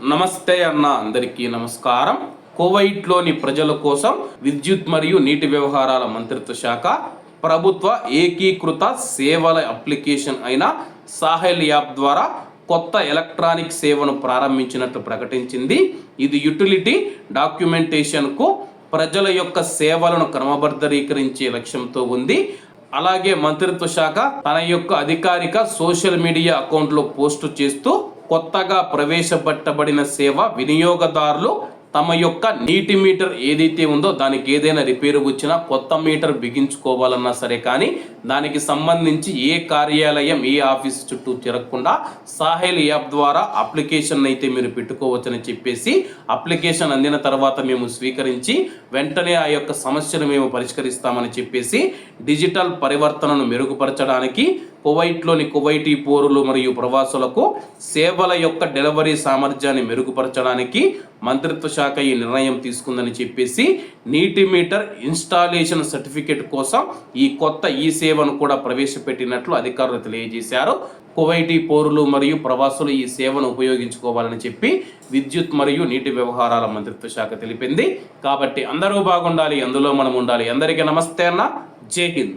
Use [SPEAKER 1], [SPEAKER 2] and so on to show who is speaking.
[SPEAKER 1] నమస్తే అన్న అందరికీ నమస్కారం. కువైట్లోని ప్రజల కోసం విద్యుత్ మరియు నీటి వ్యవహారాల మంత్రిత్వ శాఖ ప్రభుత్వ ఏకీకృత సేవల అప్లికేషన్ అయిన సాహెల్ యాప్ ద్వారా కొత్త ఎలక్ట్రానిక్ సేవను ప్రారంభించినట్లు ప్రకటించింది. ఇది యుటిలిటీ డాక్యుమెంటేషన్కు ప్రజల యొక్క సేవలను క్రమబద్ధీకరించే లక్ష్యంతో ఉంది. అలాగే మంత్రిత్వ శాఖ తన యొక్క అధికారిక సోషల్ మీడియా అకౌంట్లో పోస్టు చేస్తూ కొత్తగా ప్రవేశపెట్టబడిన సేవ వినియోగదారులు తమ యొక్క నీటి మీటర్ ఏదైతే ఉందో దానికి ఏదైనా రిపేర్ వచ్చినా కొత్త మీటర్ బిగించుకోవాలన్నా సరే కానీ దానికి సంబంధించి ఏ కార్యాలయం ఏ ఆఫీస్ చుట్టూ తిరగకుండా సాహెల్ యాప్ ద్వారా అప్లికేషన్ అయితే మీరు పెట్టుకోవచ్చని చెప్పేసి అప్లికేషన్ అందిన తర్వాత మేము స్వీకరించి వెంటనే ఆ యొక్క సమస్యను మేము పరిష్కరిస్తామని చెప్పేసి డిజిటల్ పరివర్తనను మెరుగుపరచడానికి కువైట్లోని కువైటీ పౌరులు మరియు ప్రవాసులకు సేవల యొక్క డెలివరీ సామర్థ్యాన్ని మెరుగుపరచడానికి మంత్రిత్వ శాఖ ఈ నిర్ణయం తీసుకుందని చెప్పేసి నీటి మీటర్ ఇన్స్టాలేషన్ సర్టిఫికేట్ కోసం ఈ కొత్త ఈ సేవను కూడా ప్రవేశపెట్టినట్లు అధికారులు తెలియజేశారు. కువైటీ పౌరులు మరియు ప్రవాసులు ఈ సేవను ఉపయోగించుకోవాలని చెప్పి విద్యుత్ మరియు నీటి వ్యవహారాల మంత్రిత్వ శాఖ తెలిపింది. కాబట్టి అందరూ బాగుండాలి అందులో మనం ఉండాలి. అందరికీ నమస్తే అన్న. జై హింద్.